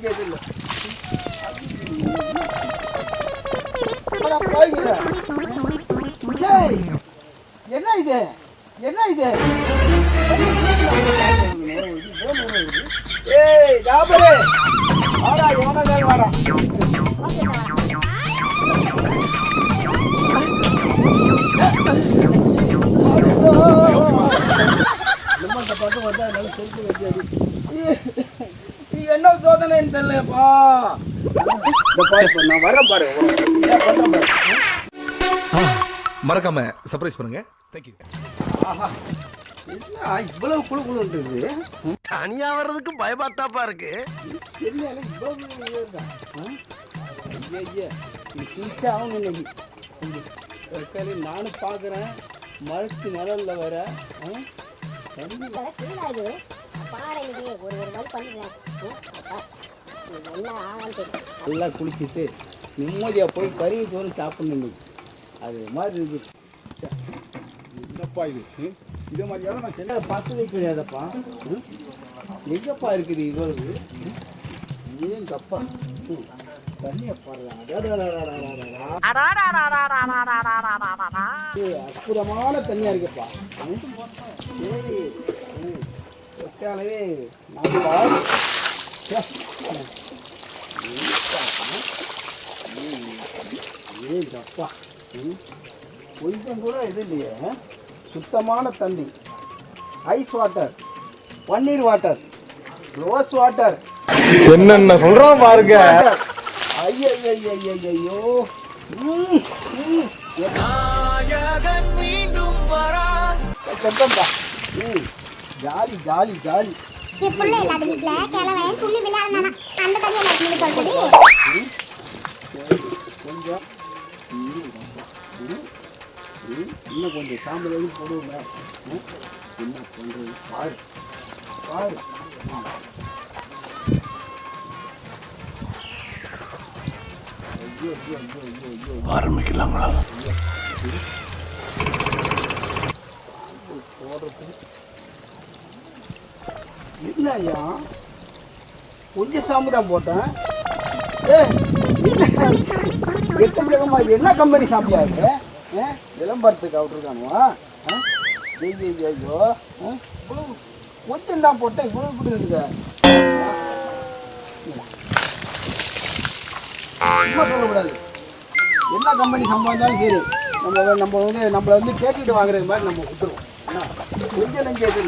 அதுவும் கேட்கல என்ன இது? என்ன இது? ஏய் டாபரே வாடா யோனதே வாடா நம்ம பக்கம் வந்தா நல்லா செல்ஃபி வைக்காது என்ன சோதனைன்னு தெரியலப்பா நான் வரேன் பாரு. மறக்காம சர்ப்ரைஸ் பண்ணுங்க. தேங்க்யூ இவ்வளவு குழு குழுன்றது தனியா வர்றதுக்கு பயமாத்தாப்பா இருக்கு. சரியான இவ்வளவு ஐயா ஐயா அவங்க நானும் பார்க்குறேன். மரத்து நிழல்ல வர பாறை ஒரு ஒரு மாதிரி பண்ணிடுறேன் நல்லா குளிச்சுட்டு நிம்மதியாக போய் கறி சோறு சாப்பிடணும் அது மாதிரி இருக்குது என்னப்பா இது? இதே மாதிரியான நான் சென்னை பார்த்ததே கிடையாதப்பா. எங்கப்பா இருக்குது இவ்வளவு? ஏன் தப்பா தண்ணியை பாருங்க அற்புதமான தண்ணியா இருக்குப்பா. சரி. ஒட்டாலவே நம்ம ம். கொஞ்சம் கூட இது இல்லையே? சுத்தமான தண்ணி ஐஸ் வாட்டர் பன்னீர் வாட்டர் ரோஸ் வாட்டர் என்னென்ன சொல்றான் பாருங்க ஐயோ ஐயோ ஐயோ ஐயோ ம், ம். சத்தம்பா. ம். ஜாலி ஜாலி ஜாலி என் புள்ள இல்லாத கிழவன் துள்ளி அந்த கதையை நான் உங்களுக்கு சொல்றது கொஞ்சம் ம். இன்னும் கொஞ்சம் சாம்பல் எதுவும் போடுவோங்க என்ன பண்ணுறது பாரு பாரு ஐயோ ஐயா கொஞ்சம் சாம்பு தான் போட்டேன். ஏ எட்டு விளக்கமா? இது என்ன கம்பெனி சாம்பியா இது? விளம்பரத்துக்கு விட்டுருக்கானுவா ஐயோ ஐயோ ஆ? கொஞ்சம் தான் போட்டேன். இவ்வளவு இப்படி இருக்குது சொல்லக்கூடாது. என்ன கம்பெனி சம்பாதிச்சாலும் சரி நம்ம நம்ம வந்து நம்மளை வந்து கேட்டுட்டு வாங்குறது மாதிரி நம்ம கொடுத்துருவோம். கொஞ்சம் நெஞ்சு எது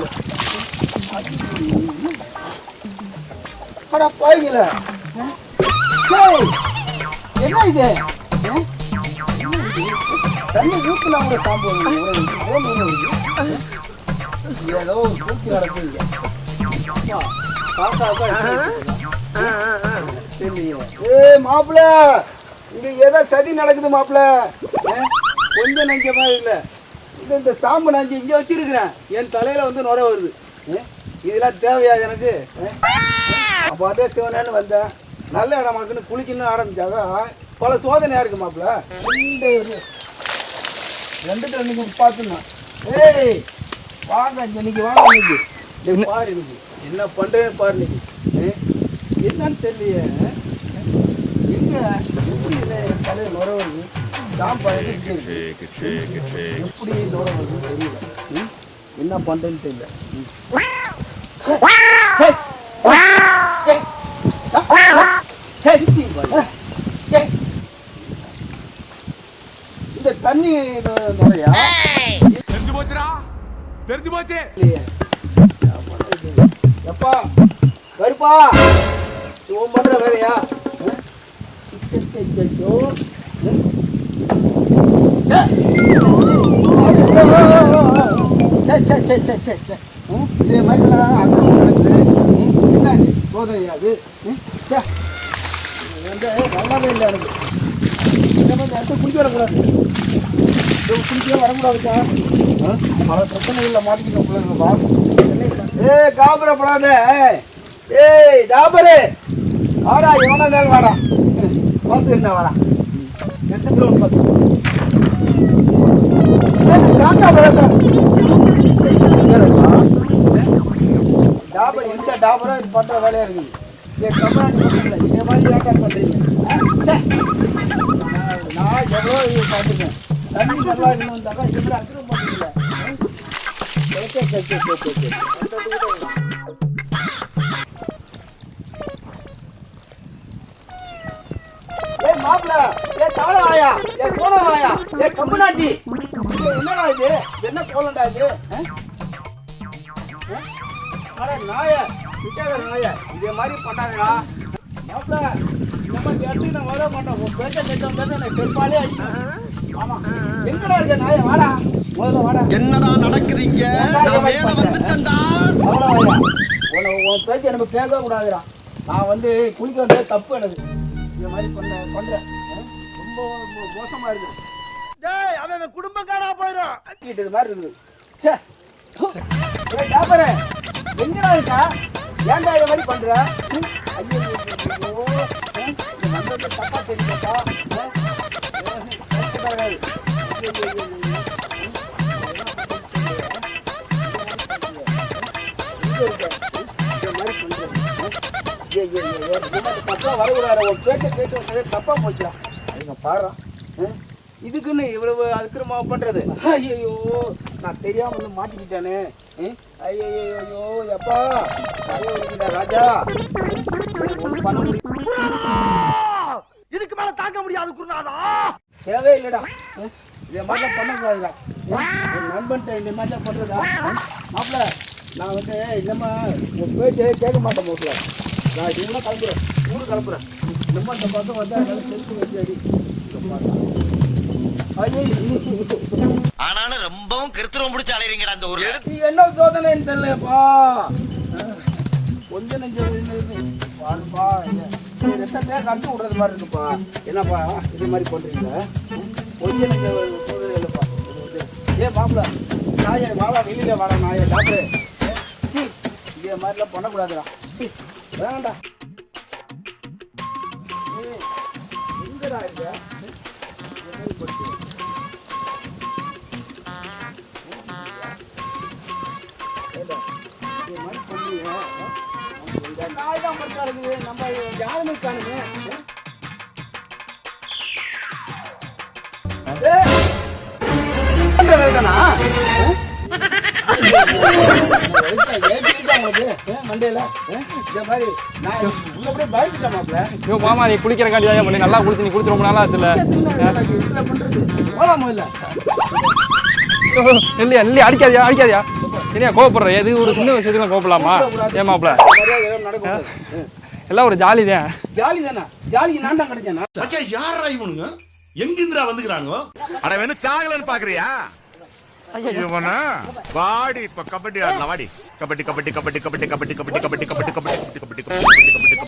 அடா பாய்கள என்ன இது? தண்ணி ஊத்தலாம் கூட சாம்பு வந்து ஏதோ ஒரு பூச்சி நடக்குது. அப்பா, காக்காவுக்கா ஏய் மாப்பிள்ள இங்க ஏதோ சதி நடக்குது மாப்பிள்ள ஆ? கொஞ்சம் நஞ்சமா இல்லை. இது இந்த சாம்பு நஞ்சு இங்கே வச்சிருக்கிறேன். என் தலையில வந்து நுர வருது. இதெல்லாம் தேவையா எனக்கு? அப்போ அதே சிவனேன்னு வந்தேன். நல்ல இடமா இருக்குன்னு குளிக்கணும்னு ஆரம்பிச்சாக்கா பல சோதனையா இருக்கு மாப்பிள்ள. ரெண்டுத்துல நீங்க பார்த்துணும் ஏய் வாங்க இன்னைக்கு வாங்க இன்னைக்கு. பாரு இன்னைக்கு. என்ன பண்றேன்னு பாரு இன்னைக்கு. என்னன்னு தெரியலையே. எங்க எப்படி இல்லை என் தலையில் நுர வருது? சாம்பா எங்க இருக்கு? எப்படி நுர வருது தெரியல. ம்? என்ன பண்றேன்னு தெரியல ம். சரி. சரி. சரி. சரி. இந்த தண்ணி நு- நுரையா தெரிஞ்சு போச்சுடா தெரிஞ்சு போச்சு இல்லையே. எப்பா கருப்பா இது பண்ற வேலையா சே சே சே சே சி, ஐயோ. ம்? சே. இதே மாதிரி அக்கிரமம் நடக்குது. ம்? என்ன சோதனையா அது? ம்? நல்லாவே இல்லை எனக்கு. இந்த மாதிரி இடத்துல குடிக்க வரக்கூடாது. குடிக்கவே வரக்கூடாதுக்கா பல பிரச்சனைகளில் மாட்டிக்கிட்ட பிள்ளைங்களா ஏய் காபரப்படாத ஏய். டாபரு. வாடா எவனா இருந்தாலும் வாடா. பார்த்து என்ன வாடா. எட்டு கிலோ பார்த்து காக்கா பழத்தை டாபரா இது பண்ணுற வேலையாக இருக்குது என் தமிழ்நாட்டு பசங்களை மாதிரி ஏற்பாடு பண்ணுறீங்க நான் எவ்வளோ இது பார்த்துருக்கேன். தண்ணி நல்லா இருக்கணும் தக்கா இப்படி அக்கறை பண்ணுறீங்க ஏ தவளை வாயா ஏ கோண வாயா ஏ கம்பு நாட்டி என்னடா இது? என்ன கோலண்டா இது? அட நாய. விட்டாத நாய இதே மாதிரி பண்ணாதடா. மாப்பிள இந்த மாதிரி இடத்துக்கு நான் வர மாட்டேன். உன் பேச்ச தான் எனக்கு பெரும்பாலே அடிக்கும் ஆமா. எங்கடா இருக்க நாய? வாடா. முதல்ல வாடா. என்னடா நடக்குதுங்க நான் மேல வந்துட்டேன்டா. தவள வாயா உன்னை உன் பேச்ச எனக்கு கேட்கவே கூடாதுடா. நான் வந்து குளிக்க வந்தது தப்பு எனக்கு. இந்த மாதிரி பண்ண பண்றேன் ஆ? ரொம்ப மோ- மோசமா இருக்கு. டேய் அவன் குடும்பக்காரா போயிடும் இது மாதிரி இருக்குது. ஏய் டாபரே எங்கடா இருக்கா? ஏன்டா இந்த மாதிரி பண்ற? தப்பா தெரியுமாக்கா தப்பா வரக்கூடாது ஒரு பேச்சை கேட்டு தப்பா போய்க்கலாம் பாரு இதுக்குன்னு இவ்வளவு அதுக்கு நம்ம பண்றது? ஐயோ நான் தெரியாம வந்து மாட்டிக்கிட்டேனே? ஐயோ ஐயோ எப்பா? ஐயோ ராஜா. பண்ண முடியும் இதுக்கு மேல தாங்க முடியாது குருநாதா. தேவையே இல்லடா? இதே மாதிரிலாம் பண்ணக்கூடாதுடா? என் நண்பன்ட்ட இந்த மாதிரிலாம் பண்றதா? ம்? மாப்பிள நான் வந்து இன்னமா உன் பேச்சே கேட்க மாட்டேன் மாப்பிள நான் இதுலாம் கிளம்புறேன் ஊரு கிளம்புறேன் இன்னமும் அந்த பக்கம் வந்து அதனால செலுத்து வச்சு அடி. ஆனாலும் ரொம்பவும் கிருத்துவம் முடிச்சு அலையறீங்கடா அந்த ஊர்ல. இது என்ன சோதனைன்னு தெரியலப்பா. கொஞ்சம் நெஞ்சம் பாருப்பா இது ரத்தத்தையே கறந்து விடுறது மாதிரி இருக்குப்பா. என்னப்பா இது மாதிரி பண்றீங்க? கொஞ்சம் நெஞ்ச சோதனை இல்லைப்பா. ஏ மாப்பிள நாய வாடா வெளியில வாடா நாயை சாப்பிடு. சி இதே மாதிரிலாம் பண்ணக்கூடாதுடா. சி வேணாண்டா ஏய், எங்கடா இது நாய் தான் மட்டும் இருக்குது, நம்ம யாருமே காணுமே. ஏய், உனக்கு, மண்டையில? இந்த மாதிரி நான் உள்ள அப்படியே பயந்துட்டேன் மாப்ள. ஐயோ மாமா நீ குளிக்கிற காண்டி தான் பண்ணி. நல்லா குளிச்சு நீ குளிச்சு ரொம்ப நாளா ஆச்சுல. பண்றது? போடா முதல்ல. இல்லையா இல்லையா அடிக்காதியா அடிக்காதியா. இல்லையா கோவப்படுற. எது ஒரு சின்ன விஷயத்துக்கு கோவப்படலாமா? ஏன் மாப்பிள மரியாதை எதுவும் நடக்கக்கூடாது. ஆ. எல்லாம் ஒரு ஜாலி தான். ஜாலி தானே? ஜாலிக்கு நான் தான் கிடைச்சேனா? யாரா இவனுங்க? எங்கிந்திரா வந்துக்கிறானுங்க? அட வேணும் சாகலன்னு பாக்குறியா? இவனா வாடி இப்ப கபடி ஆடலாம் வாடி கபடி கபடி கபடி கபடி கபடி கபடி கபடி கபடி கபடி கபடி கபடி கபடி